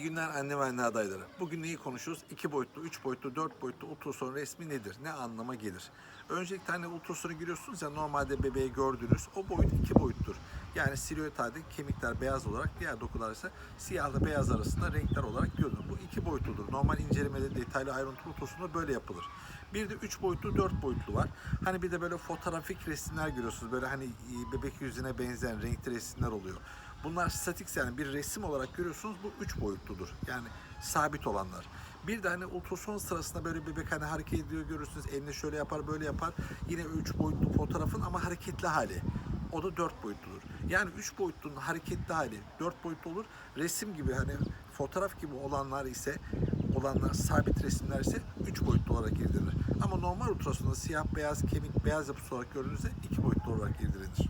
günler anne ve anne adayları. Bugün neyi konuşuyoruz? 2 boyutlu, 3 boyutlu, 4 boyutlu ultrason resmi nedir? Ne anlama gelir? Öncelikle hani ultrasonu giriyorsunuz ya normalde bebeği gördüğünüz o boyut 2 boyuttur. Yani halde kemikler beyaz olarak diğer dokular ise siyahla beyaz arasında renkler olarak görünür. Bu 2 boyutludur. Normal incelemede detaylı ayrıntılı ultrasonda böyle yapılır. Bir de 3 boyutlu, 4 boyutlu var. Hani bir de böyle fotoğrafik resimler görüyorsunuz. Böyle hani e, bebek yüzüne benzeyen renkli resimler oluyor. Bunlar statik yani bir resim olarak görüyorsunuz bu 3 boyutludur. Yani sabit olanlar. Bir de hani ultrason sırasında böyle bebek hani hareket ediyor görürsünüz. Elini şöyle yapar böyle yapar. Yine 3 boyutlu fotoğrafın ama hareketli hali. O da 4 boyutludur. Yani 3 boyutlunun hareketli hali 4 boyutlu olur. Resim gibi hani fotoğraf gibi olanlar ise olanlar sabit resimler ise 3 boyutlu olarak irdirilir. Ama normal ultrasonda siyah beyaz kemik beyaz yapısı olarak gördüğünüzde 2 boyutlu olarak irdirilir.